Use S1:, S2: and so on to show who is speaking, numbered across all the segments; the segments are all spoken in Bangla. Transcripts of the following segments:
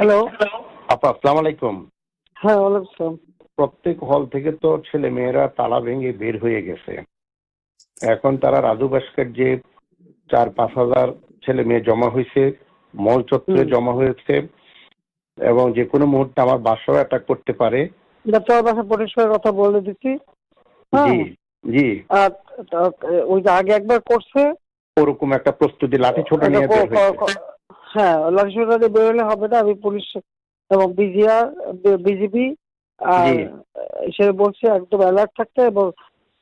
S1: হ্যালো
S2: আপা আসসালাম আলাইকুম
S1: হ্যাঁ ওয়ালাইকুম আসসালাম
S2: প্রত্যেক হল থেকে তো ছেলে মেয়েরা তালা ভেঙে বের হয়ে গেছে। এখন তারা রাজু ভাস্কর যে চার পাঁচ হাজার ছেলে মেয়ে জমা হয়েছে মল চত্বরে জমা হয়েছে এবং যে কোনো মুহূর্তে আমার বাসাও অ্যাটাক করতে পারে।
S1: ডাক্তার বাসা পরিষ্কার কথা বলে দিচ্ছি। হ্যাঁ।
S2: জি জি।
S1: আর ওই যে আগে একবার করছে।
S2: ওরকম একটা প্রস্তুতি লাঠি ছোটা নিয়ে
S1: হ্যাঁ দিয়ে বেরোলে হবে না আমি পুলিশ এবং বিজিআর বিজিবি আর সে বলছে একদম অ্যালার্ট থাকতে এবং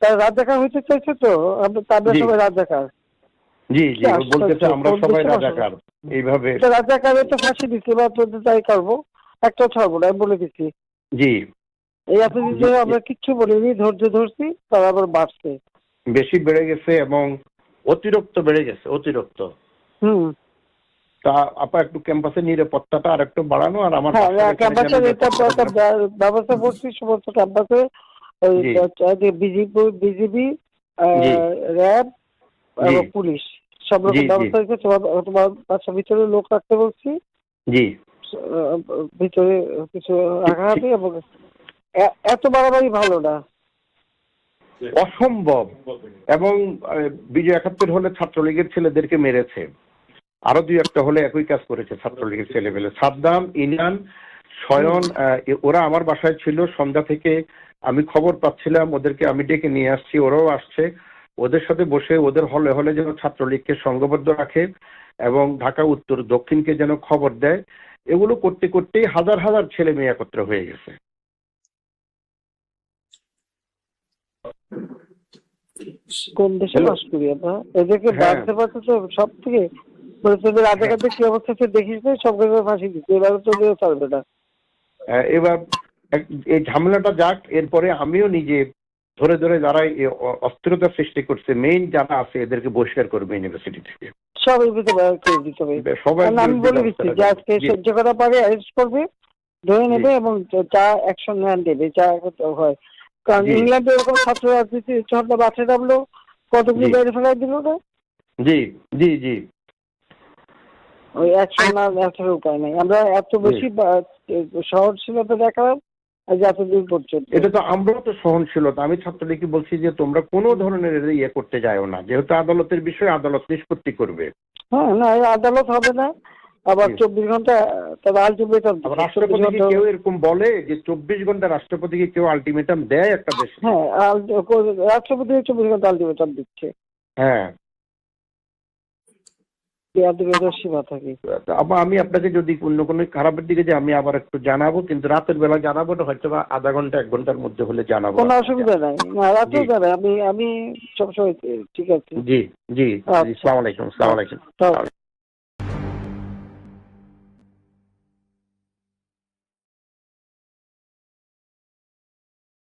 S1: তার রাত দেখা হইতে চাইছে তো তাদের। সবাই রাত দেখার।
S2: জি জি বলতেছে আমরা সবাই রাজাকার এইভাবে।
S1: দেখার তো ফাঁসি দিচ্ছি বা তোদের তাই করব। একটা ছাড়বো না বলে দিচ্ছি।
S2: জি।
S1: এই এতদিন ধরে আমরা কিচ্ছু বলিনি ধৈর্য ধরছি তারা আবার বাড়ছে।
S2: বেশি বেড়ে গেছে এবং অতিরিক্ত বেড়ে গেছে অতিরিক্ত।
S1: হুম।
S2: তা আপা একটু ক্যাম্পাসের নিরাপত্তাটা আর একটু বাড়ানো আর আমার
S1: হ্যাঁ
S2: বাসার
S1: ক্যাম্পাসের ব্য- ব্যবস্থা করছি সমস্ত ক্যাম্পাসে
S2: জি।
S1: বিজিবি বিজিবি র্যাব এবং পুলিশ। সব রকম ব্যবস্থা হয়েছে তোমার তোমার বাসার ভিতরে লোক রাখতে বলছি।
S2: জি।
S1: ভিতরে কিছু রাখা হবে এবং এত বাড়াবাড়ি ভালো না।
S2: অসম্ভব। এবং বিজয় একাত্তর হলে ছাত্রলীগের ছেলেদেরকে মেরেছে। আরও দুই একটা হলে একই কাজ করেছে ছাত্রলীগের ছেলেবেলে সাদ্দাম ইনান স্বয়ন ওরা আমার বাসায় ছিল। সন্ধ্যা থেকে আমি খবর পাচ্ছিলাম ওদেরকে আমি ডেকে নিয়ে আসছি ওরাও আসছে। ওদের সাথে বসে ওদের হলে হলে যেন ছাত্রলীগকে সংঘবদ্ধ রাখে এবং ঢাকা উত্তর দক্ষিণকে যেন খবর দেয়। এগুলো করতে করতেই হাজার হাজার ছেলে মেয়ে একত্র হয়ে গেছে।
S1: কোন দেশে বাস করি আমরা? এদেরকে
S2: হ্যাঁ।
S1: বাঁধতে পারছে তো সব থেকে তোদের কি অবস্থা দেখিস না সব ফাঁসি দিচ্ছে না
S2: এবার এই ঝামেলাটা যাক এরপরে আমিও নিজে ধরে ধরে যারা অস্থিরতা সৃষ্টি করছে মেইন যারা আছে এদেরকে বহিষ্কার করবে ইউনিভার্সিটি থেকে।
S1: সব এই ভিতরে বের করে দিতে হবে।
S2: সবাই
S1: আমি বলে দিচ্ছি যে আজকে সহ্য করা পারে অ্যারেস্ট করবে ধরে নেবে এবং যা অ্যাকশন নেন দেবে যা হয়। কারণ ইংল্যান্ডে এরকম ছাত্র রাজনীতি ঝর্ণা বাঁচে নামলো কতগুলি বাইরে ফেলাই দিল না
S2: জি জি জি।
S1: ওই অ্যাকশন না অ্যাকশনের উপায় নাই। আমরা এত বেশি সহনশীলতা দেখালাম আজ এতদিন পর্যন্ত।
S2: এটা তো আমরাও তো সহনশীলতা। আমি ছাত্রলীগকে বলছি যে তোমরা কোনো ধরনের ইয়ে করতে যাও না। যেহেতু আদালতের বিষয় আদালত নিষ্পত্তি করবে।
S1: হ্যাঁ না আদালত হবে না। আবার চব্বিশ ঘণ্টা তবে আলটিমেটাম
S2: আবার রাষ্ট্রপতিকে কেউ এরকম বলে যে চব্বিশ ঘণ্টা রাষ্ট্রপতিকে কেউ আলটিমেটাম দেয় একটা দেশে?
S1: হ্যাঁ রাষ্ট্রপতি চব্বিশ ঘণ্টা আলটিমেটাম দিচ্ছে।
S2: হ্যাঁ
S1: বেয়াদবির সীমা থাকে
S2: তো আবার আমি আপনাকে যদি অন্য কোনো খারাপের দিকে যে আমি আবার একটু জানাব কিন্তু রাতের বেলা জানাব না হয়তো বা আধা ঘণ্টা এক ঘণ্টার মধ্যে হলে জানাব।
S1: কোনো অসুবিধা নাই। না। যাবে আমি আমি সবসময় ঠিক আছে।
S2: জি জি
S1: আচ্ছা।
S2: সালাম আলাইকুম সালাম আলাইকুম।